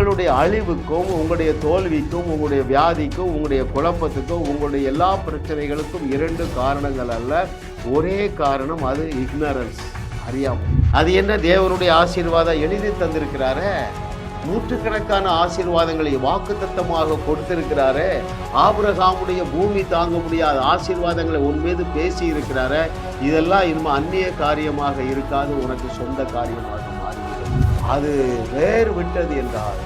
உங்களுடைய அழிவுக்கும் உங்களுடைய தோல்விக்கும் உங்களுடைய வியாதிக்கும் உங்களுடைய குழப்பத்துக்கும் உங்களுடைய எல்லா பிரச்சனைகளுக்கும் இரண்டு காரணங்கள் அல்ல. ஒரே காரணம் அது இக்னரன்ஸ் அறியாமல் அது என்ன? தேவனுடைய ஆசீர்வாதம் எழுதி தந்திருக்கிறாரே. நூற்றுக்கணக்கான ஆசீர்வாதங்களை வாக்குத்தத்தமாக கொடுத்திருக்கிறாரே. ஆபிரகாமுடைய பூமி தாங்க முடியாத ஆசீர்வாதங்களை உன் மீது பேசி இருக்கிறாரே இதெல்லாம் இனிமே அந்நிய காரியமாக இருக்காது உனக்கு சொந்த காரியமாக மாறிவிடும். அது வேறு விட்டது என்றால்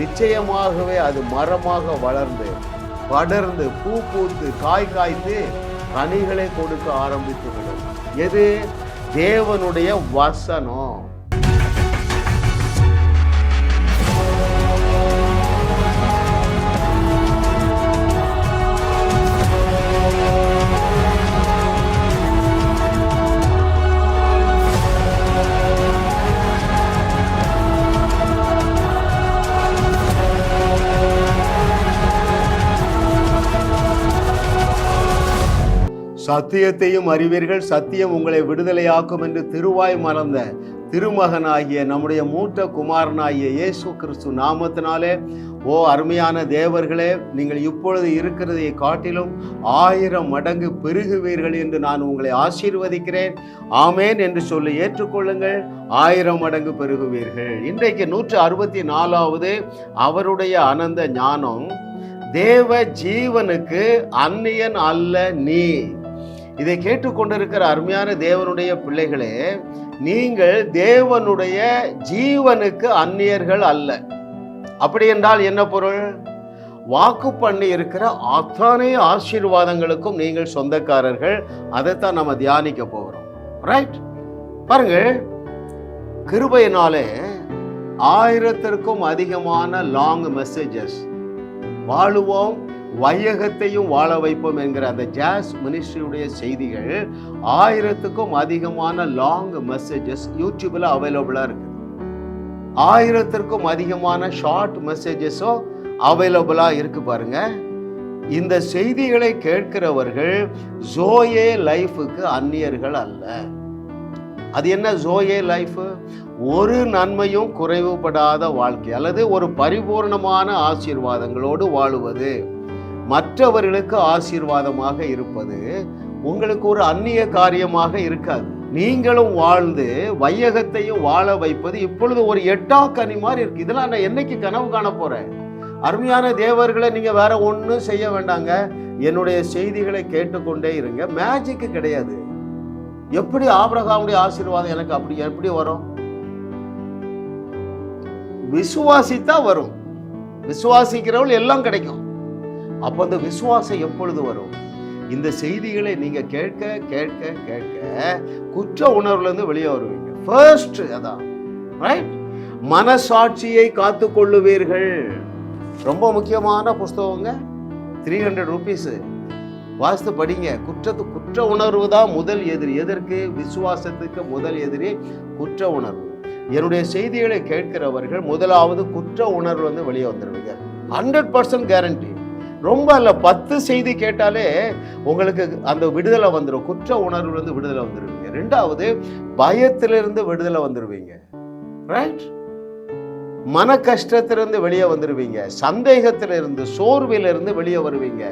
நிச்சயமாகவே அது மரமாக வளர்ந்து படர்ந்து பூ பூத்து காய் காய்த்து கனிகளை கொடுக்க ஆரம்பித்து விடும் எது? தேவனுடைய வசனம். சத்தியத்தையும் அறிவீர்கள். சத்தியம் உங்களை விடுதலையாக்கும் என்று திருவாய் மறந்த திருமகனாகிய நம்முடைய மூத்த குமாரனாகிய இயேசு கிறிஸ்து நாமத்தினாலே ஓ அருமையான தேவர்களே நீங்கள் இப்பொழுது இருக்கிறதை காட்டிலும் ஆயிரம் மடங்கு பெருகுவீர்கள் என்று நான் உங்களை ஆசீர்வதிக்கிறேன். ஆமேன் என்று சொல்லி ஏற்றுக்கொள்ளுங்கள். ஆயிரம் மடங்கு பெருகுவீர்கள். இன்றைக்கு நூற்று அறுபத்தி நாலாவது அவருடைய அனந்த ஞானம். தேவ ஜீவனுக்கு அந்நியன் அல்ல நீ. இதை கேட்டுக்கொண்டிருக்கிற அருமையான தேவனுடைய பிள்ளைகளே நீங்கள் தேவனுடைய ஜீவனுக்கு அந்நியர்கள் அல்ல. அப்படி என்றால் என்ன பொருள்? வாக்கு பண்ணி இருக்கிற அத்தனை ஆசீர்வாதங்களுக்கும் நீங்கள் சொந்தக்காரர்கள். அதைத்தான் நம்ம தியானிக்க போகிறோம். ரைட் பாருங்கள் கிருபையினாலே ஆயிரத்திற்கும் அதிகமான லாங் மெசேஜஸ் வாழுவோம் வையகத்தையும் வாழ வைப்போம் என்கிற அந்த ஜாஸ் மினிஸ்ட்ரியுடைய செய்திகள் ஆயிரத்துக்கும் அதிகமான லாங் மெசேஜஸ் யூடியூப்ல அவைலபிளா இருக்கு. ஆயிரத்திற்கும் அதிகமான ஷார்ட் மெசேஜஸும் அவைலபிளா இருக்கு பாருங்க. இந்த செய்திகளை கேட்கிறவர்கள் ஜோயே லைஃபுக்கு அந்நியர்கள் அல்ல. அது என்ன ஜோயே லைஃப் ஒரு நன்மையும் குறைவுபடாத வாழ்க்கை அல்லது ஒரு பரிபூர்ணமான ஆசீர்வாதங்களோடு வாழுவது. மற்றவர்களுக்கு ஆசீர்வாதமாக இருப்பது உங்களுக்கு ஒரு அந்நிய காரியமாக இருக்காது. நீங்களும் வாழ்ந்து வையகத்தையும் வாழ வைப்பது இப்பொழுது ஒரு எட்டா கனி மாதிரி இருக்கு. இதெல்லாம் நான் என்னைக்கு கனவு காண போறேன்? அருமையான தேவர்களை நீங்க வேற ஒன்றும் செய்ய வேண்டாங்க. என்னுடைய செய்திகளை கேட்டுக்கொண்டே இருங்க. மேஜிக்கு கிடையாது. எப்படி ஆபிரகாமுடைய ஆசீர்வாதம் எனக்கு அப்படி எப்படி வரும்? விசுவாசித்தா வரும். விசுவாசிக்கிறவள் எல்லாம் கிடைக்கும். அப்போ அந்த விசுவாசம் எப்பொழுது வரும்? இந்த செய்திகளை நீங்கள் கேட்க கேட்க கேட்க குற்ற உணர்வுலேருந்து வெளியே வருவீங்க. ஃபர்ஸ்ட் அதான் ரைட் மனசாட்சியை காத்து கொள்ளுவீர்கள். ரொம்ப முக்கியமான புஸ்தகங்க. த்ரீ ஹண்ட்ரட் ருபீஸு வாசித்து படிங்க. குற்றத்து குற்ற உணர்வு தான் முதல் எதிரி. எதற்கு? விசுவாசத்துக்கு முதல் எதிரி குற்ற உணர்வு. என்னுடைய செய்திகளை கேட்கிறவர்கள் முதலாவது குற்ற உணர்வு வந்து வெளியே வந்துடுவீங்க. ஹண்ட்ரட் பர்சன்ட் கேரண்டி ரொம்ப இல்லை பத்து செய்தி கேட்டாலே உங்களுக்கு அந்த விடுதலை வந்துடும் குற்ற உணர்வுலேருந்து விடுதலை வந்துடுவீங்க ரெண்டாவது பயத்திலிருந்து விடுதலை வந்துடுவீங்க ரைட் மன கஷ்டத்திலிருந்து வெளியே வந்துடுவீங்க சந்தேகத்திலிருந்து சோர்விலிருந்து வெளியே வருவீங்க.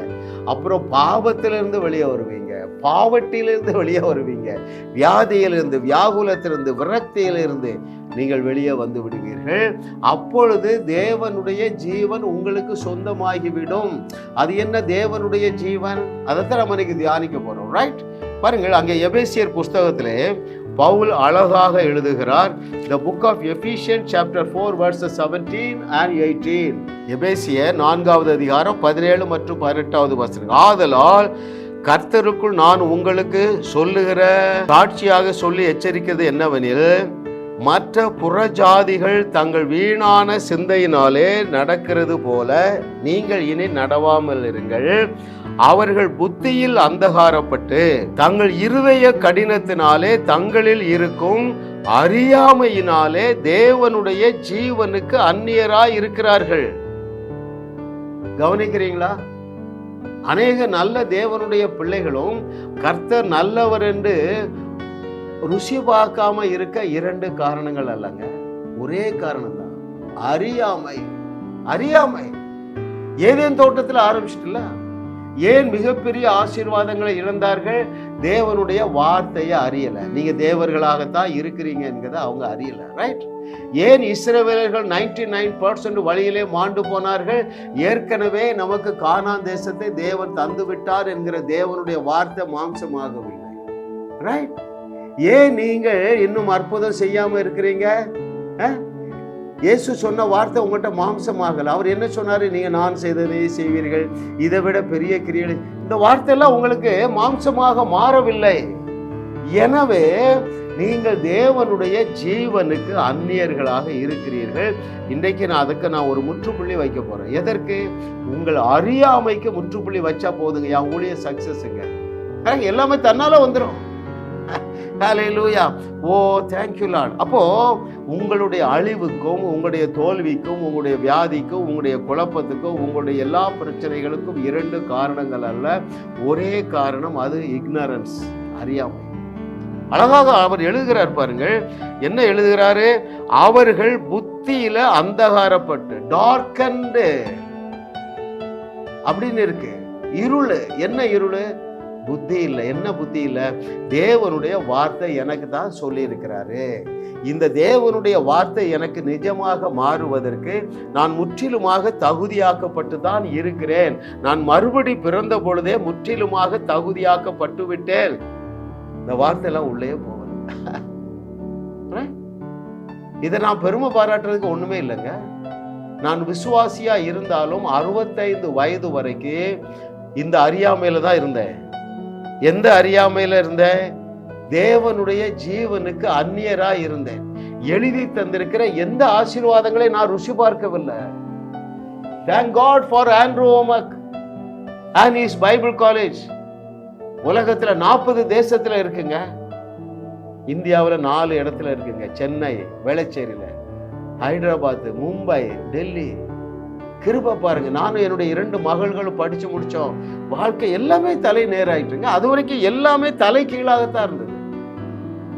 அப்புறம் பாவத்திலிருந்து வெளியே வருவீங்க. பாவட்டிலிருந்து வெளியே வருவீங்க. வியாதியிலிருந்து வியாகுலத்திலிருந்து விரக்தியிலிருந்து நீங்கள் வெளியே வந்து விடுவீர்கள். அப்பொழுது தேவனுடைய ஜீவன் உங்களுக்கு சொந்தமாகிவிடும். அது என்ன தேவனுடைய ஜீவன்? அதைத்தான் நம்ம இன்னைக்கு தியானிக்க போகிறோம் ரைட் பாருங்கள் அங்கே எபேசியர் புஸ்தகத்திலே பவுல் அழகாக எழுதுகிறார் the book of Ephesian chapter four verses seventeen and eighteen எபேசிய நான்காவது அதிகாரம் பதினேழு மற்றும் பதினெட்டாவது வசனம். ஆதலால் கர்த்தருக்குள் நான் உங்களுக்கு சொல்லுகிற காட்சியாக சொல்லி எச்சரிக்கிறது என்னவெனில் மற்ற புறஜாதிகள் தங்கள் வீணான சிந்தையினாலே நடக்கிறது போல நீங்கள் இனி நடவாமல் இருங்கள் அவர்கள் புத்தியில் அந்தகாரப்பட்டு தங்கள் இருதய கடினத்தினாலே தங்களில் இருக்கும் அறியாமையினாலே தேவனுடைய ஜீவனுக்கு அந்நியராய் இருக்கிறார்கள். கவனிக்கிறீங்களா? அநேக நல்ல தேவனுடைய பிள்ளைகளும் கர்த்தர் நல்லவர் என்று ருசி பார்க்காம இருக்க இரண்டு காரணங்கள் அல்லங்க. ஒரே காரணம் தான் அறியாமை. அறியாமை. ஏதேன் தோட்டத்தில் ஆரம்பிச்சிட்டுல? ஏன் மிகப்பெரிய ஆசீர்வாதங்களை இழந்தார்கள்? தேவனுடைய வார்த்தையை அறியல. நீங்க தேவர்களாகத்தான் இருக்கிறீங்க என்கிறத அவங்க அறியல ரைட் ஏன் இஸ்ரவேலர்கள் நைன்டி நைன் பர்சன்ட் வழியிலே மாண்டு போனார்கள்? ஏற்கனவே நமக்கு காணா தேசத்தை தேவன் தந்து விட்டார் என்கிற தேவனுடைய வார்த்தை மாம்சமாகவில்லை ரைட் ஏன் நீங்கள் இன்னும் அற்புதம் செய்யாம இருக்கிறீங்க? ஆ? இயேசு சொன்ன வார்த்தை உங்கள்கிட்ட மாம்சமாகல. அவர் என்ன சொன்னார்? நீங்கள் நான் செய்ததை செய்வீர்கள். இதை விட பெரிய கிரியைகள் இந்த வார்த்தையெல்லாம் உங்களுக்கு மாம்சமாக மாறவில்லை. எனவே நீங்கள் தேவனுடைய ஜீவனுக்கு அந்நியர்களாக இருக்கிறீர்கள். இன்றைக்கு நான் அதுக்கு நான் ஒரு முற்றுப்புள்ளி வைக்க போகிறேன் எதற்கு? உங்கள் அறியாமைக்கு முற்றுப்புள்ளி வச்சா போதுங்க என் ஊழிய சக்ஸஸுங்க எல்லாமே தன்னால் வந்துடும் ஹalleluya ஓ தேங்க்யூ லார்ட் அப்போ உங்களுடைய அழிவுக்கும் உங்களுடைய தோல்விக்கும் உங்களுடைய வியாதிக்கும் உங்களுடைய குழப்பத்துக்கும் உங்களுடைய எல்லா பிரச்சனைகளுக்கும் இரண்டு காரணங்கள் அல்ல. ஒரே காரணம் அது இக்னரன்ஸ் அறியாமை. அழகாக அவர் எழுதுகிறார் பாருங்கள். என்ன எழுதுகிறாரு? அவர்கள் புத்தியில அந்தகாரப்பட்டு டார்க்கண்டு அப்படின்னு இருக்கு. இருள் என்ன இருள்? புத்தி இல்லை. என்ன புத்தி இல்லை? தேவனுடைய வார்த்தை எனக்கு தான் சொல்லியிருக்கிறாரு. இந்த தேவனுடைய வார்த்தை எனக்கு நிஜமாக மாறுவதற்கு நான் முற்றிலுமாக தகுதியாக்கப்பட்டு தான் இருக்கிறேன். நான் மறுபடி பிறந்த பொழுதே முற்றிலுமாக தகுதியாக்கப்பட்டு விட்டேன். இந்த வார்த்தையெல்லாம் உள்ளே போகல. இதை நான் பெருமை பாராட்டுறதுக்கு ஒண்ணுமே இல்லைங்க. நான் விசுவாசியா இருந்தாலும் அறுபத்தைந்து வயது வரைக்கும் இந்த அறியாமையில தான் இருந்தேன். எந்த அறியாமையில இருந்தேன்? தேவனுடைய ஜீவனுக்கு அந்நியரா இருந்தேன். எழுதி தந்திருக்கிற எந்த ஆசீர்வாதங்களை நான் ருசி பார்க்கவில்லை. Thank God for Andrew Omak and his Bible college உலகத்துல நாற்பது தேசத்துல இருக்குங்க. இந்தியாவில் நாலு இடத்துல இருக்குங்க. சென்னை வேளச்சேரியில் ஹைதராபாத் மும்பை டெல்லி கிருபை பாருங்க. நானும் என்னுடைய இரண்டு மகள்களும் படிச்சு முடிச்சோம். வாழ்க்கை எல்லாமே தலை நேராயிட்டுங்க அது வரைக்கும் எல்லாமே தலை கீழாகத்தான் இருந்தது.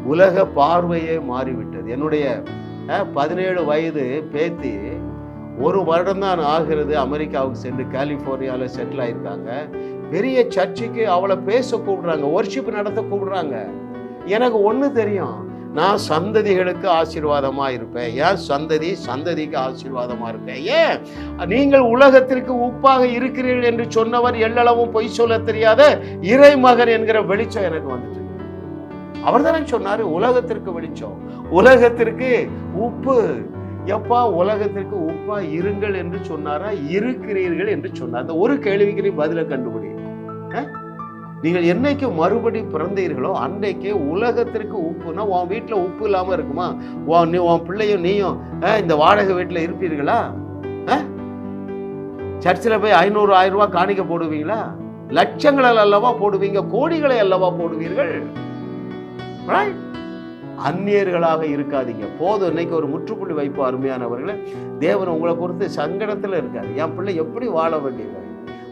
உலக பார்வையே மாறிவிட்டது. என்னுடைய பதினேழு வயது பேத்தி ஒரு வருடம் தான் ஆகிறது. அமெரிக்காவுக்கு சென்று கலிஃபோர்னியாவில் செட்டில் ஆயிருக்காங்க. பெரிய சர்ச்சுக்கு அவளை பேச கூப்பிடுறாங்க. ஒர்ஷிப் நடத்த கூப்பிடுறாங்க. எனக்கு ஒன்று தெரியும். நான் சந்ததிகளுக்கு ஆசீர்வாதமாக இருப்பேன். ஏன் சந்ததி? சந்ததிக்கு ஆசீர்வாதமாக இருப்பேன். ஏன்? நீங்கள் உலகத்திற்கு உப்பாக இருக்கிறீர்கள் என்று சொன்னவர் எல்லளவும் பொய் சொல்ல தெரியாத இறைமகன் என்கிற வெளிச்சம் எனக்கு வந்துட்டு அவர் தானே சொன்னார் உலகத்திற்கு வெளிச்சம். உலகத்திற்கு உப்பு. எப்பா உலகத்திற்கு உப்பா இருங்கள் என்று சொன்னாரா? இருக்கிறீர்கள் என்று சொன்னார். அந்த ஒரு கேள்விக்கு நீ பதில கண்டுபிடி. நீங்கள் என்னைக்கு மறுபடி பிறந்தீர்களோ அன்னைக்கு உலகத்திற்கு உப்புனா உன் வீட்டில் உப்பு இல்லாமல் இருக்குமா? உன் நீ உன் பிள்ளையும் நீயும் இந்த வாடகை வீட்டில் இருப்பீர்களா? சர்ச்சில் போய் ஐநூறு ஆயிரம் ரூபாய் காணிக்க போடுவீங்களா? லட்சங்களை அல்லவா போடுவீங்க? கோடிகளை அல்லவா போடுவீர்கள்? அந்நியர்களாக இருக்காதீங்க. போதும் இன்னைக்கு ஒரு முற்றுப்புள்ளி வைப்பு அருமையானவர்களை. தேவன் உங்களை பொறுத்து சங்கடத்தில் இருக்காரு. என் பிள்ளை எப்படி வாழ வேண்டியது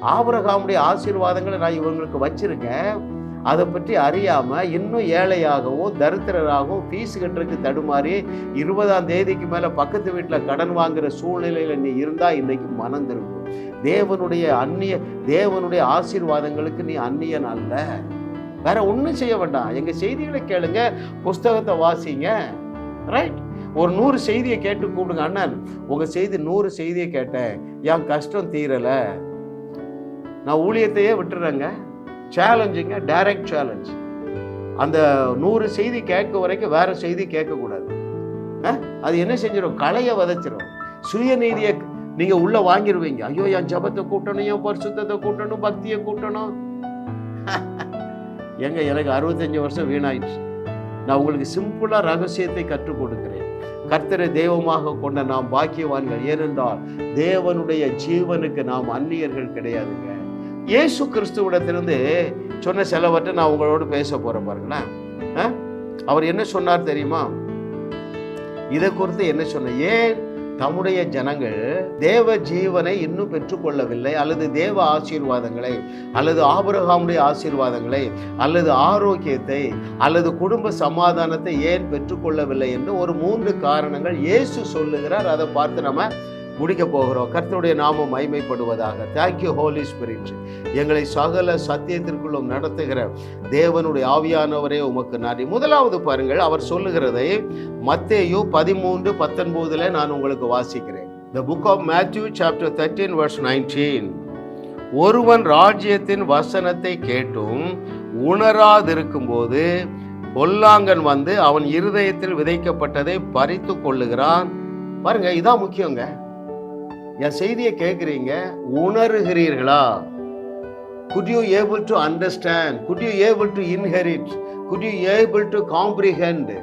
ஆபரகாமுடைய ஆசீர்வாதங்களை நான் இவங்களுக்கு வச்சிருக்கேன். அதை பற்றி அறியாமல் இன்னும் ஏழையாகவும் தரித்திரராகவும் ஃபீஸ் கட்டுறதுக்கு தடுமாறி இருபதாம் தேதிக்கு மேலே பக்கத்து வீட்டில் கடன் வாங்குகிற சூழ்நிலையில் நீ இருந்தால் இன்றைக்கி மனம் திரும்பும். தேவனுடைய அந்நிய தேவனுடைய ஆசீர்வாதங்களுக்கு நீ அந்நியன் அல்ல. வேற ஒன்றும் செய்ய வேண்டாம். எங்கள் செய்திகளை கேளுங்க புஸ்தகத்தை வாசிங்க. ரைட் ஒரு நூறு செய்தியை கேட்டு கூப்பிடுங்க அண்ணன். உங்கள் செய்தி நூறு செய்தியை கேட்டேன். என் கஷ்டம் தீரலை. நான் ஊழியத்தையே விட்டுறேங்க. சேலஞ்சுங்க டைரக்ட் சேலஞ்ச் அந்த நூறு செய்தி கேட்க வரைக்கும் வேற செய்தி கேட்கக்கூடாது. அது என்ன செஞ்சிடும் கலையை விதைச்சிரும். சுயநீதியை நீங்க உள்ள வாங்கிடுவீங்க ஐயோ என் ஜபத்தை கூட்டணும் என் பரிசுத்தத்தை கூட்டணும் பக்தியை கூட்டணும். எங்க எனக்கு அறுபத்தஞ்சு வருஷம் வீணாயிடுச்சு. நான் உங்களுக்கு சிம்பிளா ரகசியத்தை கற்றுக் கொடுக்கிறேன். கர்த்தரை தெய்வமாக கொண்ட நாம் பாக்கியவான்கள் ஏனென்றால் தேவனுடைய ஜீவனுக்கு நாம் அந்நியர்கள் கிடையாதுங்க. இயேசு கிறிஸ்துவிடத்திலிருந்து சொன்ன சிலவற்றை நான் உங்களோடு பேச போறேன் பாருங்களேன். அவர் என்ன சொன்னார் தெரியுமா? இதை குறித்து என்ன சொன்ன? ஏன் தம்முடைய ஜனங்கள் தேவ ஜீவனை இன்னும் பெற்றுக்கொள்ளவில்லை? அல்லது தேவ ஆசீர்வாதங்களை அல்லது ஆபிரகாமுடைய ஆசீர்வாதங்களை அல்லது ஆரோக்கியத்தை அல்லது குடும்ப சமாதானத்தை ஏன் பெற்றுக்கொள்ளவில்லை என்று ஒரு மூன்று காரணங்கள் இயேசு சொல்லுகிறார். அதை பார்த்து நம்ம முடிக்க போகிறோம் கர்த்தருடைய நாமம் மைமைப்படுவதாக தேங்க்யூ ஹோலி ஸ்பிரிட் எங்களை சகல சத்தியத்திற்குள்ளும் நடத்துகிற தேவனுடைய ஆவியானவரே உமக்கு நன்றி. முதலாவது பாருங்கள் அவர் சொல்லுகிறதை மத்தேயு பதிமூன்று பத்தொன்பதுல நான் உங்களுக்கு வாசிக்கிறேன். The book of Matthew chapter thirteen verse nineteen ஒருவன் ராஜ்யத்தின் வசனத்தை கேட்டும் உணராதிருக்கும்போது பொல்லாங்கன் வந்து அவன் இருதயத்தில் விதைக்கப்பட்டதை பறித்து கொள்ளுகிறான். பாருங்க இதான் முக்கியங்க. என் செய்தியை கேட்குறீங்க உணர்கிறீர்களா? Could you able to understand could you able to inherit could you able to comprehend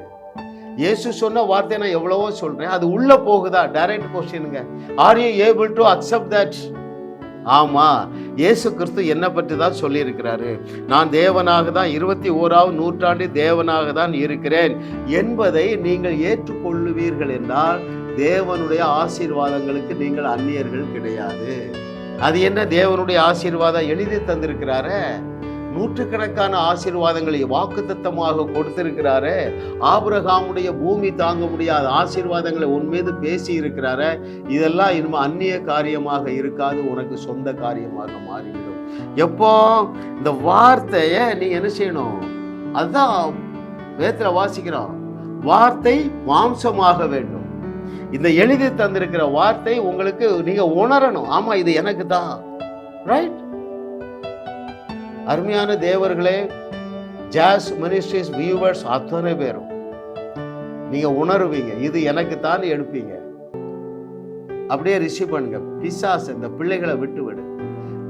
இயேசு சொன்ன வார்த்தை நான் எவ்வளவோ சொல்றேன். அது உள்ள போகுதா? Direct கொஸ்டினுங்க are you able to accept that ஆமா. இயேசு கிறிஸ்து என்னை பற்றி தான் சொல்லியிருக்கிறாரு. நான் தேவனாக தான் இருபத்தி ஓராவது நூற்றாண்டு தேவனாக தான் இருக்கிறேன் என்பதை நீங்கள் ஏற்றுக்கொள்ளுவீர்கள் என்றால் தேவனுடைய ஆசீர்வாதங்களுக்கு நீங்கள் அந்நியர்கள் கிடையாது. அது என்ன? தேவனுடைய ஆசீர்வாதம் எழுதி தந்திருக்கிறாரே. நூற்றுக்கணக்கான ஆசீர்வாதங்களை வாக்குத்தத்தமாக கொடுத்திருக்கிறாரு. ஆபிரகாமுடைய பூமி தாங்க முடியாத ஆசீர்வாதங்களை உன் மீது பேசி இருக்கிறாரு. இதெல்லாம் இனிமே அந்நிய காரியமாக இருக்காது உனக்கு சொந்த காரியமாக மாறிவிடும். எப்போ? இந்த வார்த்தையை நீ என்ன செய்யணும்? அதுதான் வேத்துல வாசிக்கிறோம். வார்த்தை மாம்சமாக வேண்டும். இந்த எழுதி தந்திருக்கிற வார்த்தை உங்களுக்கு நீங்க உணரணும். ஆமா இது எனக்கு தான் ரைட் அருமையான தேவர்களே ஜாஸ் மினிஸ்ட்ரிஸ் வியூவர்ஸ் அத்தனை பேரும் நீங்க உணருவீங்க. இது எனக்கு தான் எடுப்பீங்க அப்படியே ரிசீவ் பண்ணுங்க. பிசாஸ் இந்த பிள்ளைகளை விட்டு விடு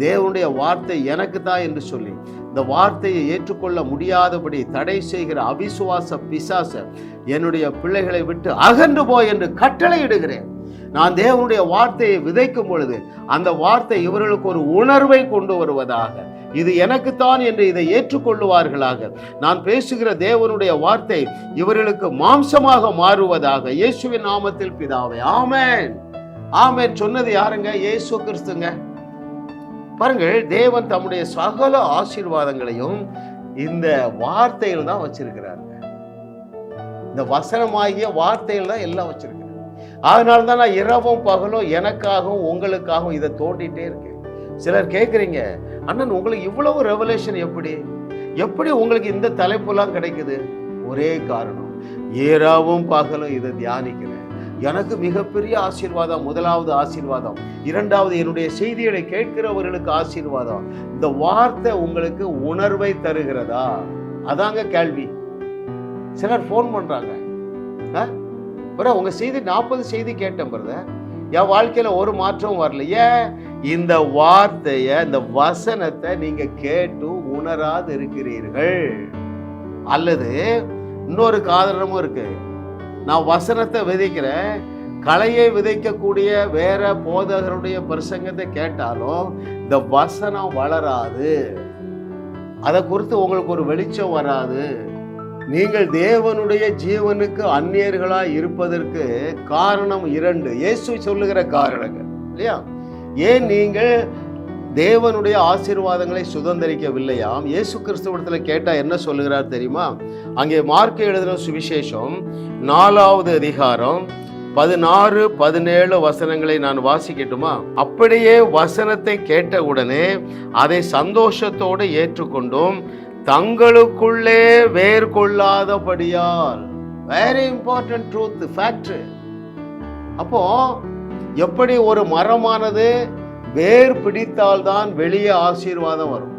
தேவனுடைய வார்த்தை எனக்கு தான் என்று சொல்லி இந்த வார்த்தையை ஏற்றுக்கொள்ள முடியாதபடி தடை செய்கிற அவிசுவாச பிசாச என்னுடைய பிள்ளைகளை விட்டு அகன்று போய் என்று கட்டளையிடுகிறேன். நான் தேவனுடைய வார்த்தையை விதைக்கும் பொழுது அந்த வார்த்தை இவர்களுக்கு ஒரு உணர்வை கொண்டு வருவதாக. இது எனக்குத்தான் என்று இதை ஏற்றுக்கொள்ளுவார்களாக. நான் பேசுகிற தேவனுடைய வார்த்தை இவர்களுக்கு மாம்சமாக மாறுவதாக. இயேசுவின் நாமத்தில் பிதாவே ஆமேன். ஆமேன். சொன்னது யாருங்க? இயேசு கிறிஸ்துங்க. பாருங்கள் தேவன் தம்முடைய சகல ஆசீர்வாதங்களையும் இந்த வார்த்தையில் தான் வச்சிருக்கிறாங்க இந்த வசனமாகிய வார்த்தையில் தான் எல்லாம் வச்சிருக்கிறாங்க அதனால தான் நான் இரவும் பகலும் எனக்காகவும் உங்களுக்காகவும் இதை தோண்டிட்டே இருக்கேன். சிலர் கேட்குறீங்க அண்ணன் உங்களுக்கு இவ்வளவு ரெவலேஷன் எப்படி? எப்படி உங்களுக்கு இந்த தலைப்புலாம் கிடைக்குது? ஒரே காரணம் இரவும் பகலும் இதை தியானிக்கிறேன். எனக்கு மிகப்பெரிய ஆசீர்வாதம் முதலாவது ஆசீர்வாதம். இரண்டாவது என்னுடைய செய்திகளை கேட்கிறவர்களுக்கு ஆசீர்வாதம். இந்த வார்த்தை உங்களுக்கு உணர்வை தருகிறதா? அதாங்க கேள்வி. சிலர் ஃபோன் பண்றாங்க. அப்புறம் உங்க செய்தி நாற்பது செய்தி கேட்டேன் பிரதர். என் வாழ்க்கையில ஒரு மாற்றமும் வரல. ஏன்? இந்த வார்த்தைய இந்த வசனத்தை நீங்க கேட்டு உணராது இருக்கிறீர்கள் அல்லது இன்னொரு காரணமும் இருக்கு. நான் வசனத்தை விதைக்கிறேன். கலையை விதைக்கக்கூடிய வேற போதகருடைய பிரசங்கத்தை கேட்டாலும் இந்த வசனம் வளராது. அதை குறித்து உங்களுக்கு ஒரு வெளிச்சம் வராது. நீங்கள் தேவனுடைய ஜீவனுக்கு அந்நியர்களாய் இருப்பதற்கு காரணம் இரண்டு. இயேசு சொல்லுகிற காரணங்கள் இல்லையா? ஏன் நீங்கள் தேவனுடைய ஆசீர்வாதங்களை சுதந்திரிக்கவில்லையாம். இயேசு கிறிஸ்துவத்தில் கேட்டால் என்ன சொல்லுகிறார் தெரியுமா? அங்கே மார்க்க எழுதின சுவிசேஷம் நாலாவது அதிகாரம் பதினாறு பதினேழு வசனங்களை நான் வாசிக்கட்டுமா? அப்படியே வசனத்தை கேட்ட உடனே அதை சந்தோஷத்தோடு ஏற்றுக்கொண்டும். தங்களுக்குள்ளே வேர் கொள்ளாதபடியால். வெரி இம்பார்ட்டன்ட் ட்ரூத் ஃபேக்ட் அப்போ எப்படி ஒரு மரமானது வேர் பிடித்தால்தான் வெளியே ஆசீர்வாதம் வரும்.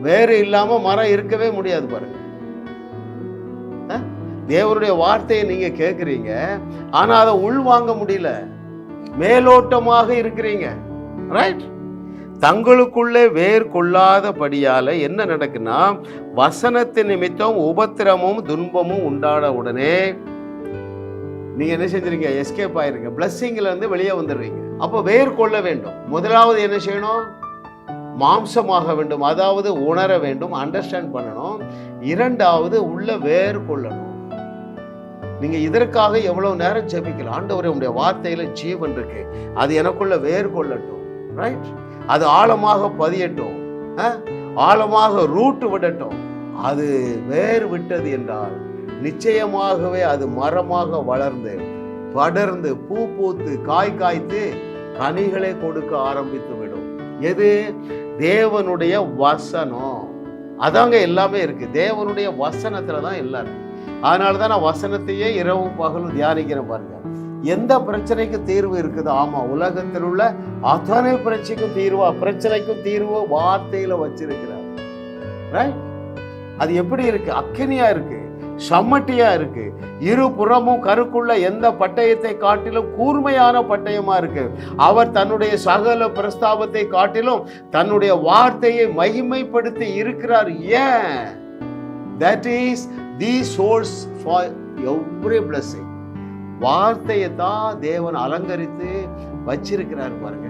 வேறு இல்லாம மரம் இருக்கவே முடியாது பாருங்க. தேவருடைய வார்த்தையை நீங்க கேட்குறீங்க ஆனா அதை உள்வாங்க முடியல. மேலோட்டமாக இருக்கிறீங்க. ரைட் தங்களுக்குள்ளே வேர் கொள்ளாதபடியால என்ன நடக்குன்னா வசனத்தின் நிமித்தம் உபத்திரமும் துன்பமும் உண்டான உடனே நீங்க என்ன செஞ்சிருங்க? எஸ்கேப் ஆயிருங்க. பிளஸ்ஸிங்ல இருந்து வெளியே வந்துடுறீங்க. அப்போ வேர் கொள்ள வேண்டும். முதலாவது என்ன செய்யணும்? மாம்சமாக வேண்டும். அதாவது உணர வேண்டும். அண்டர்ஸ்டாண்ட் பண்ணணும். இரண்டாவது உள்ள வேர் கொள்ளணும் நீங்க இதற்காக எவ்வளவு நேரம் ஜெபிக்கலாம். ஆண்டவரே உங்களுடைய வார்த்தையில ஜீவன் இருக்கு. அது எனக்குள்ள வேர் கொள்ளட்டும் ரைட் அது ஆழமாக பதியட்டும். ஆழமாக ரூட்டு விடட்டும். அது வேர் விட்டது என்றால் நிச்சயமாகவே அது மரமாக வளர்ந்து படர்ந்து பூ பூத்து காய் காய்த்து கனிகளை கொடுக்க ஆரம்பித்து விடும். எது? தேவனுடைய வசனம். அதாங்க எல்லாமே இருக்கு. தேவனுடைய வசனத்துல தான் எல்லாம் இருக்கு. அதனால தான் நான் வசனத்தையே இரவும் பகலும் தியானிக்கிறேன் பாருங்க. எந்த பிரச்சனைக்கு தீர்வு இருக்குது? ஆமா உலகத்தில் உள்ள அத்தனை பிரச்சனைக்கும் தீர்வா? பிரச்சனைக்கும் தீர்வு வார்த்தையில வச்சிருக்கிறார். அது எப்படி இருக்கு? அக்கினியா இருக்கு. சம்மட்டியா இருக்கு. இரு புறமும் கருக்குள்ள எந்த பட்டயத்தை காட்டிலும் கூர்மையான பட்டயமா இருக்கு. அவர் தன்னுடைய சகல பிரஸ்தாபத்தை காட்டிலும் தன்னுடைய வார்த்தையை மகிமைப்படுத்தி இருக்கிறார். ஏன்? That is the source for every blessing வார்த்தையை தான் தேவன் அலங்கரித்து வச்சிருக்கிறார் பாருங்க.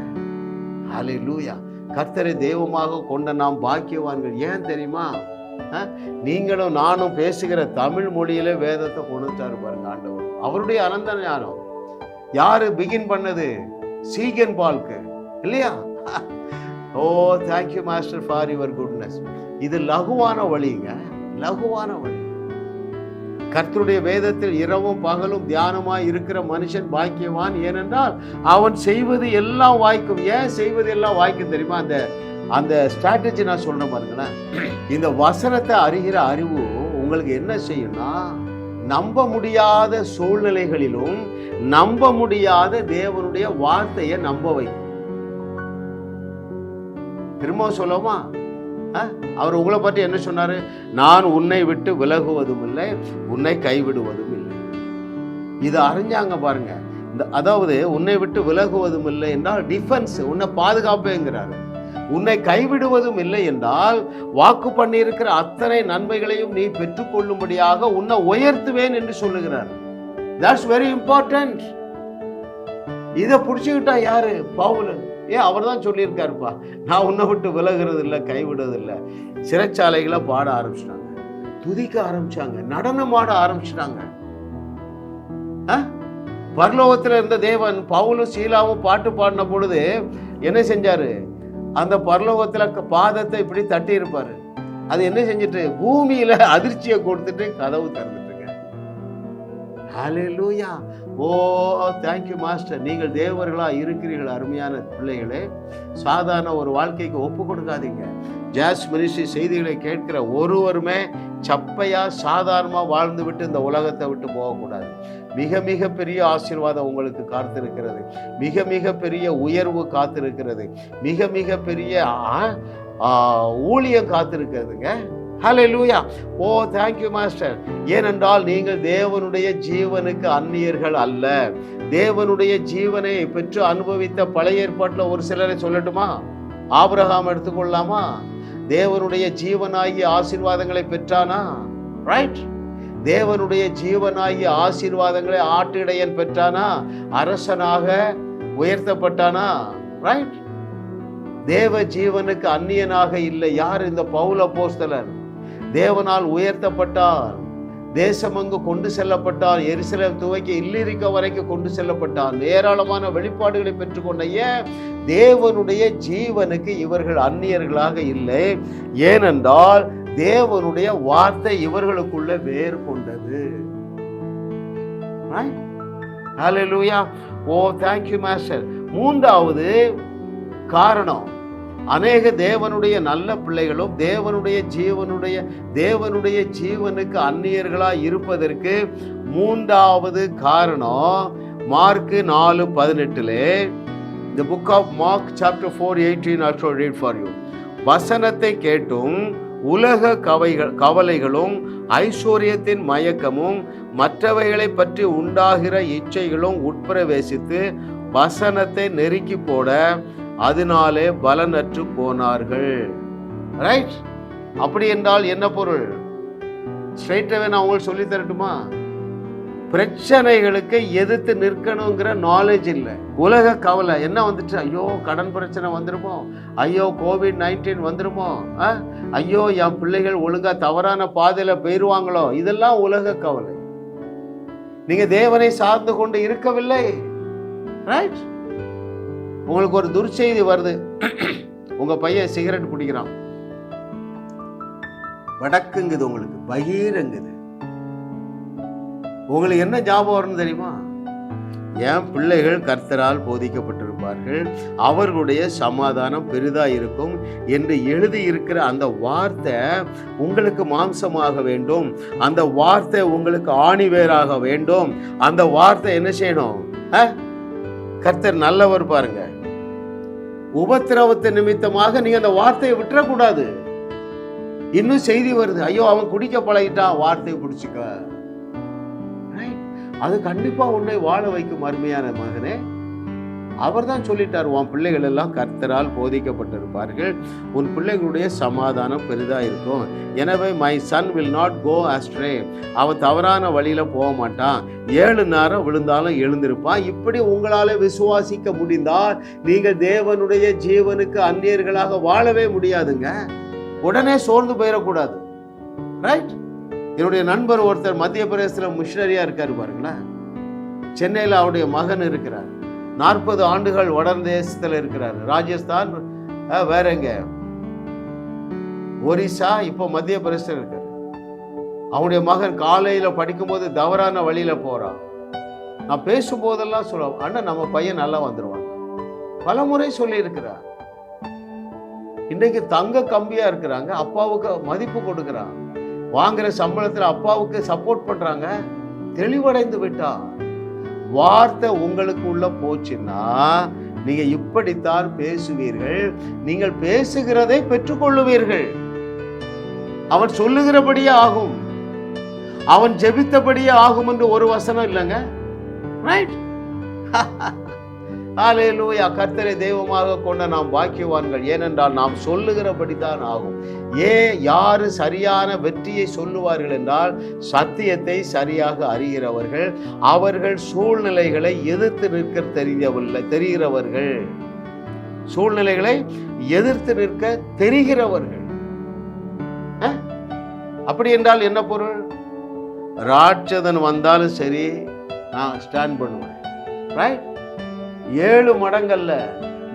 லூயா கர்த்தரை தெய்வமாக கொண்ட நாம் பாக்கியவான்கள். ஏன் தெரியுமா? நீங்களும் நானும் பேசுகிற தமிழ் மொழியில வேதத்தை கொடுத்தாரு பாருங்க ஆண்டவர். அவருடைய அனந்த ஞானம். யாரு பிகின் பண்ணது? சீகன் பால்க்கு இல்லையா? ஓ thank you master for your goodness இது லகுவான வழிங்க. லகுவான வழி. கர்த்தருடைய வேதத்தில் இரவும் பகலும் தியானமாய் இருக்கிற மனுஷன் பாக்கியவான். ஏனென்றால் அவன் செய்வது எல்லாம் வாய்க்கும். ஏன் செய்வது எல்லாம் வாய்க்கும் தெரியுமா? அந்த அந்த ஸ்ட்ராட்டஜி நான் சொல்றேன் பாருங்களேன். இந்த வசனத்தை அறிகிற அறிவு உங்களுக்கு என்ன செய்யும்னா நம்ப முடியாத சூழ்நிலைகளிலும் நம்ப முடியாத தேவனுடைய வார்த்தையை நம்ப வைக்கும். திரும்ப சொல்லமா அவர் உங்களை பற்றி என்ன சொன்னாரு? நான் உன்னை விட்டு விலகுவதும் இல்லை உன்னை கைவிடுவதும் இல்லை இது அறிஞ்சாங்க பாருங்க. இந்த அதாவது உன்னை விட்டு விலகுவதும் இல்லை என்றால் டிஃபென்ஸ் உன்னை பாதுகாப்பேங்கிறாரு. உன்னை கைவிடுவதும் இல்லை என்றால் வாக்கு பண்ணியிருக்கிற அத்தனை நன்மைகளையும் நீ பெற்றுக்கொள்ளும்படியாக உன்னை உயர்த்துவேன் என்று சொல்லுகிறார். தட்ஸ் வெரி இம்பார்ட்டன்ட் இதை பிடிச்சிக்கிட்டா யாரு? பவுலு. ஏன் அவர் தான் சொல்லியிருக்காருப்பா. நான் உன்னை விட்டு விலகிறது இல்லை கைவிடுறது இல்லை சிறைச்சாலைகளை பாட ஆரம்பிச்சிட்டாங்க. துதிக்க ஆரம்பிச்சாங்க. நடனம் ஆட ஆரம்பிச்சிட்டாங்க. பரலோகத்தில் இருந்த தேவன் பவுலும் சீலாவும் பாட்டு பாடின பொழுது என்ன செஞ்சாரு? அந்த பரலோகத்தில் பாதத்தை இப்படி தட்டி இருப்பாரு அது என்ன செஞ்சுட்டு? பூமியில அதிர்ச்சியை கொடுத்துட்டு கதவு தருது ஹalleluya ஓ தேங்க்யூ மாஸ்டர் நீங்கள் தேவர்களாக இருக்கிறீர்கள் அருமையான பிள்ளைகளே. சாதாரண ஒரு வாழ்க்கைக்கு ஒப்பு கொடுக்காதீங்க. ஜாஸ் மினிஸ்ட்ரி செய்திகளை கேட்கிற ஒருவருமே சப்பையாக சாதாரணமாக வாழ்ந்து விட்டு இந்த உலகத்தை விட்டு போகக்கூடாது. மிக மிக பெரிய ஆசீர்வாதம் உங்களுக்கு காத்திருக்கிறது. மிக மிக பெரிய உயர்வு காத்திருக்கிறது. மிக மிக பெரிய ஊழியம் காத்திருக்கிறதுங்க. ஹலே லூயா ஓ தேங்க்யூ மாஸ்டர் ஏனென்றால் நீங்கள் தேவனுடைய ஜீவனுக்கு அந்நியர்கள் அல்ல. தேவனுடைய ஜீவனை பெற்று அனுபவித்த பழைய ஏற்பாட்டில் ஒரு சிலரை சொல்லட்டுமா? ஆபிரகாம் எடுத்துக்கொள்ளலாமா தேவனுடைய ஜீவனாகிய ஆசீர்வாதங்களை பெற்றானா? ரைட் தேவனுடைய ஜீவனாகிய ஆசீர்வாதங்களை ஆட்டிடையன் பெற்றானா? அரசனாக உயர்த்தப்பட்டானா? ரைட் தேவ ஜீவனுக்கு அந்நியனாக இல்லை. யார் இந்த பவுல போஸ்தலன் தேவனால் உயர்த்தப்பட்டார். தேசமங்கு கொண்டு செல்லப்பட்டார். எருசலேம் துவைக்கு இல்லிருக்க வரைக்கும் கொண்டு செல்லப்பட்டார். ஏராளமான வெளிப்பாடுகளை பெற்றுக்கொண்ட ஏன் தேவனுடைய ஜீவனுக்கு இவர்கள் அந்நியர்களாக இல்லை. ஏனென்றால் தேவனுடைய வார்த்தை இவர்களுக்குள்ள வேறு கொண்டது ஓ தேங்க்யூ மாஸ்டர் oh, மூன்றாவது காரணம். அநேக தேவனுடைய நல்ல பிள்ளைகளும் தேவனுடைய ஜீவனுடைய தேவனுடைய ஜீவனுக்கு அந்நியர்களாக இருப்பதற்கு மூன்றாவது காரணம் மார்க்கு நாலு பதினெட்டுல the book of Mark chapter four eighteen also read for you வசனத்தை கேட்டும் உலக கவைகள் கவலைகளும் ஐஸ்வர்யத்தின் மயக்கமும் மற்றவைகளை பற்றி உண்டாகிற இச்சைகளும் உட்பிரவேசித்து வசனத்தை நெருக்கி போட அதனாலே பலனற்று போனார்கள். ரைட் அப்படி என்றால் என்ன பொருள்? ஸ்ட்ரைட்டாகவே நான் உங்களுக்கு சொல்லி தரட்டுமா? பிரச்சனைகளுக்கு எதிர்த்து நிற்கணுங்கிற நாலேஜ் இல்லை. உலக கவலை. என்ன வந்துட்டு ஐயோ கடன் பிரச்சனை வந்துருமோ? ஐயோ கோவிட் நைன்டீன் வந்துருமோ? ஆ? ஐயோ என் பிள்ளைகள் ஒழுங்காக தவறான பாதையில் போயிடுவாங்களோ இதெல்லாம் உலக கவலை. நீங்கள் தேவனை சார்ந்து கொண்டு இருக்கவில்லை. ரைட் உங்களுக்கு ஒரு துர்ச்செய்தி வருது. உங்க பையன் சிகரெட் பிடிக்கிறான். வடக்குங்குது உங்களுக்கு பகீரங்குது. உங்களுக்கு என்ன ஜாபம் வரும்னு தெரியுமா? என் பிள்ளைகள் கர்த்தரால் போதிக்கப்பட்டிருப்பார்கள். அவர்களுடைய சமாதானம் பெரிதா இருக்கும் என்று எழுதியிருக்கிற அந்த வார்த்தை உங்களுக்கு மாம்சமாக வேண்டும். அந்த வார்த்தை உங்களுக்கு ஆணிவேராக வேண்டும். அந்த வார்த்தை என்ன செய்யணும்? ஆ? கர்த்தர் நல்லவர் பாருங்க. உபத்திரவத்தை நிமித்தமாக நீங்க அந்த வார்த்தையை விட்டுறக்கூடாது. இன்னும் செய்தி வருது. ஐயோ அவன் குடிக்க பழகிட்டான். வார்த்தையை பிடிச்சிக்க. அது கண்டிப்பா உன்னை வாழ வைக்கும் அருமையான மகனே. அவர் தான் சொல்லிட்டார் உன் பிள்ளைகள் எல்லாம் கர்த்தரால் போதிக்கப்பட்டிருப்பார்கள். உன் பிள்ளைகளுடைய சமாதானம் பெரிதாக இருக்கும். எனவே my son will not go astray அவன் தவறான வழியில் போக மாட்டான். ஏழு நேரம் விழுந்தாலும் எழுந்திருப்பான். இப்படி உங்களால் விசுவாசிக்க முடிந்தால் நீங்கள் தேவனுடைய ஜீவனுக்கு அந்நியர்களாக வாழவே முடியாதுங்க. உடனே சோர்ந்து போயிடக்கூடாது. ரைட் என்னுடைய நண்பர் ஒருத்தர் மத்திய பிரதேசத்தில் மிஷினரியாக இருக்கார் பாருங்களேன். சென்னையில் அவருடைய மகன் இருக்கிறார். நாற்பது ஆண்டுகள் வட தேசத்தில் இருக்கிறார். ராஜஸ்தான் வேற எங்க? ஒரிசா இப்போ மத்திய பிரதேசம் இருக்கார். அவனுடைய மகன் காலையில படிக்கும்போது தவறான வழியில போறான். நான் பேசும்போதெல்லாம் சொல்லுவேன் அண்ணா நம்ம பையன் நல்லா வந்துடுவான் பல முறை சொல்லியிருக்கிறார். இன்னைக்கு தங்க கம்பியா இருக்கிறாங்க அப்பாவுக்கு மதிப்பு கொடுக்குறான். வாங்குற சம்பளத்துல அப்பாவுக்கு சப்போர்ட் பண்றாங்க தெளிவடைந்து விட்டா வார்த்தை உங்களுக்குள்ள போச்சுன்னா நீங்க இப்படித்தான் பேசுவீர்கள். நீங்கள் பேசுகிறதை பெற்றுக்கொள்ளுவீர்கள். அவன் சொல்லுகிறபடியே ஆகும். அவன் ஜெபித்தபடியே ஆகும் என்று ஒரு வசனம் இல்லைங்க? ரைட் ஹalleluya கர்த்தரை தெய்வமாக கொண்ட நாம் பாக்கியவான்கள். ஏனென்றால் நாம் சொல்லுகிறபடிதான் ஆகும். ஏன் யாரு சரியான வெற்றியை சொல்லுவார்கள் என்றால் சத்தியத்தை சரியாக அறிகிறவர்கள் அவர்கள் சூழ்நிலைகளை எதிர்த்து நிற்க தெரியவில்லை தெரிகிறவர்கள். சூழ்நிலைகளை எதிர்த்து நிற்க தெரிகிறவர்கள். அப்படி என்றால் என்ன பொருள்? ராட்சதன் வந்தாலும் சரி நான் ஸ்டாண்ட் பண்ணுவேன். ரைட் ஏழு மடங்கல்ல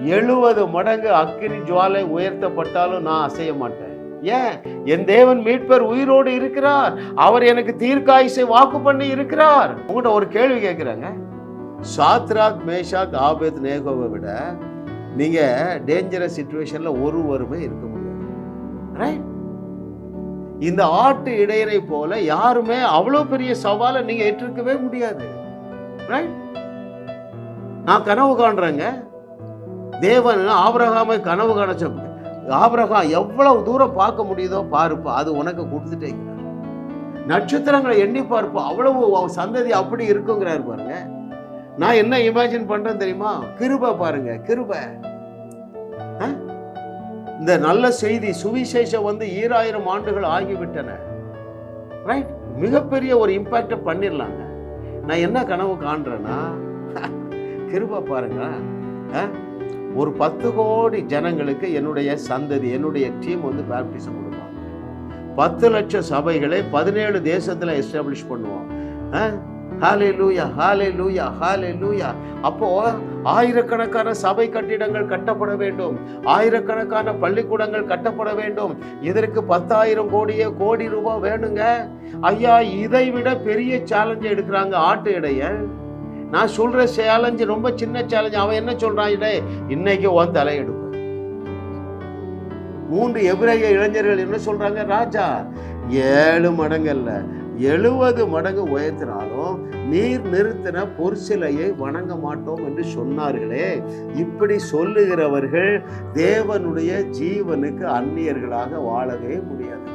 எழுபது மடங்கு அக்கினி ஜுவாலை உயர்த்தப்பட்டாலும் நான் அசைய மாட்டேன். ஏன்? என் தேவன் மீட்பர் உயிரோடு இருக்கிறார். அவர் எனக்கு தீர்க்காயுசை வாக்கு பண்ணி இருக்கிறார். உங்கள்கிட்ட ஒரு கேள்வி கேட்குறாங்க. சாத்ராக் மேஷாக் ஆபேத் நேகோவை விட நீங்க டேஞ்சரஸ் சுச்சுவேஷன்ல ஒருவருமே இருக்க முடியாது. ரைட் இந்த ஆட்டு இடையரை போல யாருமே அவ்வளோ பெரிய சவாலை நீங்க ஏற்றிருக்கவே முடியாது. ரைட் நான் கனவு காண்றேங்க. தேவன் ஆபரகாமை கனவு காணச்ச ஆபரகம் எவ்வளவு தூரம் பார்க்க முடியுதோ பாருப்பா அது உனக்கு கொடுத்துட்டே நட்சத்திரங்களை எண்ணி பார்ப்போம். அவ்வளவு சந்ததி அப்படி இருக்குங்கிறாரு பாருங்க. நான் என்ன இமேஜின் பண்றேன் தெரியுமா? கிருப பாருங்க கிருப. ஆ? இந்த நல்ல செய்தி சுவிசேஷம் வந்து ஈராயிரம் ஆண்டுகள் ஆகிவிட்டன. ரைட் மிகப்பெரிய ஒரு இம்பாக்டை பண்ணிடலாங்க. நான் என்ன கனவு காண்றேன்னா கிருபா பாருங்களேன் ஆ? ஒரு பத்து கோடி ஜனங்களுக்கு என்னுடைய சந்ததி என்னுடைய டீம் வந்து பேப்டிசம் கொடுப்பாங்க. பத்து லட்சம் சபைகளை பதினேழு தேசத்தில் எஸ்டாப்ளிஷ் பண்ணுவோம். ஹாலே லூயா ஹாலே லூயா ஹாலே லூயா அப்போ ஆயிரக்கணக்கான சபை கட்டிடங்கள் கட்டப்பட வேண்டும். ஆயிரக்கணக்கான பள்ளிக்கூடங்கள் கட்டப்பட வேண்டும். இதற்கு பத்தாயிரம் கோடியே கோடி ரூபாய் வேணுங்க. ஐயா இதை விட பெரிய சேலஞ்சை எடுக்கிறாங்க ஆட்டு இடைய நான் சொல்ற சேலஞ்சு ரொம்ப சின்ன சேலஞ்சு அவன் என்ன சொல்றான்? இடே இன்னைக்கு உன் தலையெடுப்பு. மூன்று எபிரேய இளைஞர்கள் என்ன சொல்றாங்க? ராஜா ஏழு மடங்கு அல்ல எழுபது மடங்கு உயர்த்தினாலும் நீர் நிறுத்தின பொற்சிலையை வணங்க மாட்டோம் என்று சொன்னார்களே. இப்படி சொல்லுகிறவர்கள் தேவனுடைய ஜீவனுக்கு அந்நியர்களாக வாழவே முடியாது.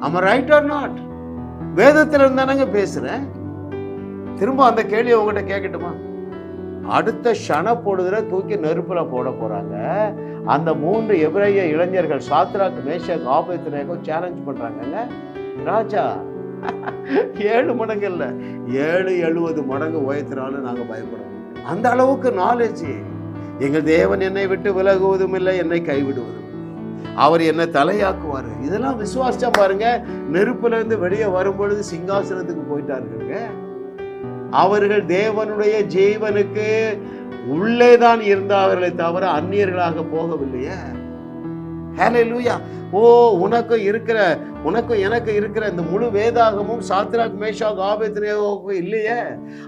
அம ரைட் ஆர் நாட் வேதத்திலிருந்து தானங்க பேசுறேன். திரும்ப அந்த கேள்வியை உங்ககிட்ட கேட்கட்டுமா அடுத்த ஷன பொழுதுல தூக்கி நெருப்புல போட போறாங்க. அந்த மூன்று எபிரைய இளைஞர்கள் சாத்ராக் மேஷக் ஆபத்தினேக்கும் சேலஞ்ச் பண்றாங்கங்க. ராஜா ஏழு மடங்கு இல்லை ஏழு எழுபது மடங்கு உயர்த்தினாலும் நாங்கள் பயப்படுவோம் அந்த அளவுக்கு நாலேஜ் எங்கள் தேவன் என்னை விட்டு விலகுவதும் இல்லை என்னை கைவிடுவதும் அவர் என்னை தலையாக்குவார். இதெல்லாம் விசுவாசிச்சா பாருங்க நெருப்புலேருந்து வெளியே வரும்பொழுது சிங்காசனத்துக்கு போயிட்டாருங்க. அவர்கள் தேவனுடைய ஜீவனுக்கு உள்ளே தான் இருந்தார்களே தவிர அந்நியர்களாக போகவில்லையே. ஹalleluya ஓ உனக்கு இருக்கிற உனக்கும் எனக்கு இருக்கிற இந்த முழு வேதாகமும் சாத்ராக் மேஷா ஆபேத்னேகோவுக்கு இல்லையே?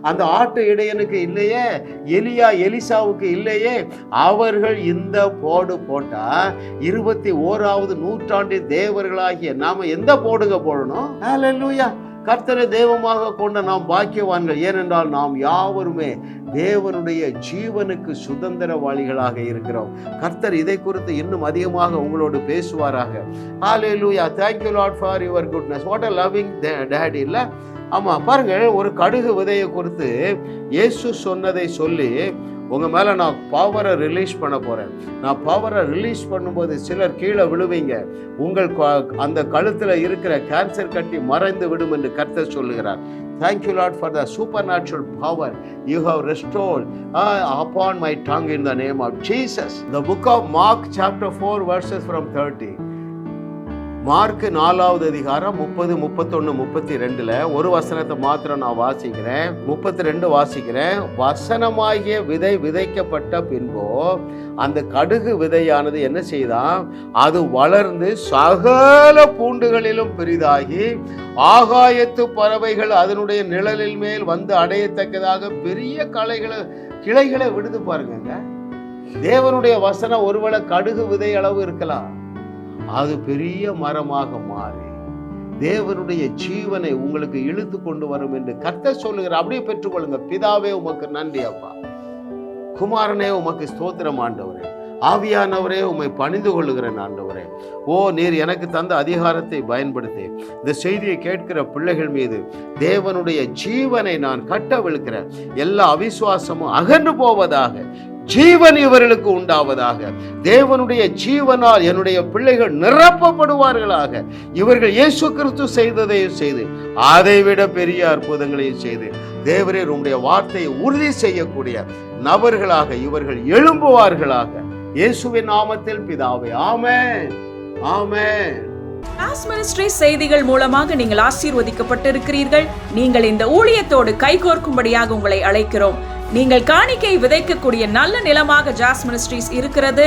அந்த ஆட்டு இடையனுக்கு இல்லையே? எலியா எலிசாவுக்கு இல்லையே? அவர்கள் இந்த போடு போட்டா இருபத்தி ஓராவது நூற்றாண்டின் தேவர்களாகிய நாம எந்த போடுங்க போடணும்? ஹalleluya கர்த்தரை தெய்வமாக கொண்ட நாம் பாக்கியவான்கள். ஏனென்றால் நாம் யாவருமே தேவனுடைய ஜீவனுக்கு சுதந்திரவாளிகளாக இருக்கிறோம். கர்த்தர் இதை குறித்து இன்னும் அதிகமாக உங்களோடு பேசுவாராக. Hallelujah thank you lot for your goodness what a loving daddy இல்லை? ஆமாம் பாருங்கள் ஒரு கடுகு விதையை குறித்து இயேசு சொன்னதை சொல்லி உங்கள் மேலே நான் பவரை ரிலீஸ் பண்ண போகிறேன் நான் பவரை ரிலீஸ் பண்ணும்போது சிலர் கீழே விழுவீங்க. உங்கள் அந்த கழுத்தில் இருக்கிற கேன்சர் கட்டி மறைந்து விடும் என்று கருத்தை சொல்லுகிறார். Thank you lot for the supernatural power you have restored uh, upon my tongue in the name of Jesus. The book of Mark, chapter 4, verses from 30. Mark நாலாவது அதிகாரம் முப்பது முப்பத்தொன்று முப்பத்தி ரெண்டுல ஒரு வசனத்தை மாத்திரம் நான் வாசிக்கிறேன். முப்பத்தி ரெண்டு வாசிக்கிறேன். வசனமாகிய விதை விதைக்கப்பட்ட பின்போ அந்த கடுகு விதையானது என்ன செய்தான் அது வளர்ந்து சகல பூண்டுகளிலும் பெரிதாகி ஆகாயத்து பறவைகள் அதனுடைய நிழலில் மேல் வந்து அடையத்தக்கதாக பெரிய களைகளை கிளைகளை விடுது பாருங்க. தேவனுடைய வசனம் ஒருவேளை கடுகு விதை அளவு இருக்கலாம். அது பெரிய மரமாக மாறி தேவனுடைய ஜீவனை உங்களுக்கு இழுத்து கொண்டு வரும் என்று கர்த்தர் சொல்லுகிற அப்படியே பெற்றுக்கொள்ளுங்க. பிதாவே உமக்கு நன்றி அப்பா. குமாரனே உமக்கு ஸ்தோத்திரம் ஆண்டவரே. ஆவியானவரே உம்மை பணிந்து கொள்ளுகிறேன் ஆண்டவரே. ஓ நீர் எனக்கு தந்த அதிகாரத்தை பயன்படுத்தி. இந்த செய்தியை கேட்கிற பிள்ளைகள் மீது தேவனுடைய ஜீவனை நான் கட்டவிழ்க்கிறேன் எல்லா அவிசுவாசமும் அகன்று போவதாக ஜீவன் இவர்களுக்கு உண்டாவதாக தேவனுடைய ஜீவனால் என்னுடைய பிள்ளைகள் நிரப்பப்படுவார்களாக இவர்கள் இயேசு கிறிஸ்து செய்ததையும் செய்து அதைவிட பெரிய அற்புதங்களையும் செய்து தேவரே உங்களுடைய வார்த்தையை உறுதி செய்யக்கூடிய நபர்களாக இவர்கள் எழும்புவார்களாக. இயேசுவின் நாமத்தில் பிதாவே ஆமென். ஆமென். கிளாஸ் மினிஸ்ட்ரி செய்திகள் மூலமாக நீங்கள் ஆசீர்வதிக்கப்பட்டிருக்கிறீர்கள். நீங்கள் இந்த ஊழியத்தோடு கைகோர்க்கும்படியாக உங்களை அழைக்கிறோம். நீங்கள் காணிக்கை விதைக்கக்கூடிய நல்ல நிலமாக ஜாஸ் மினிஸ்ட்ரீஸ் இருக்கிறது.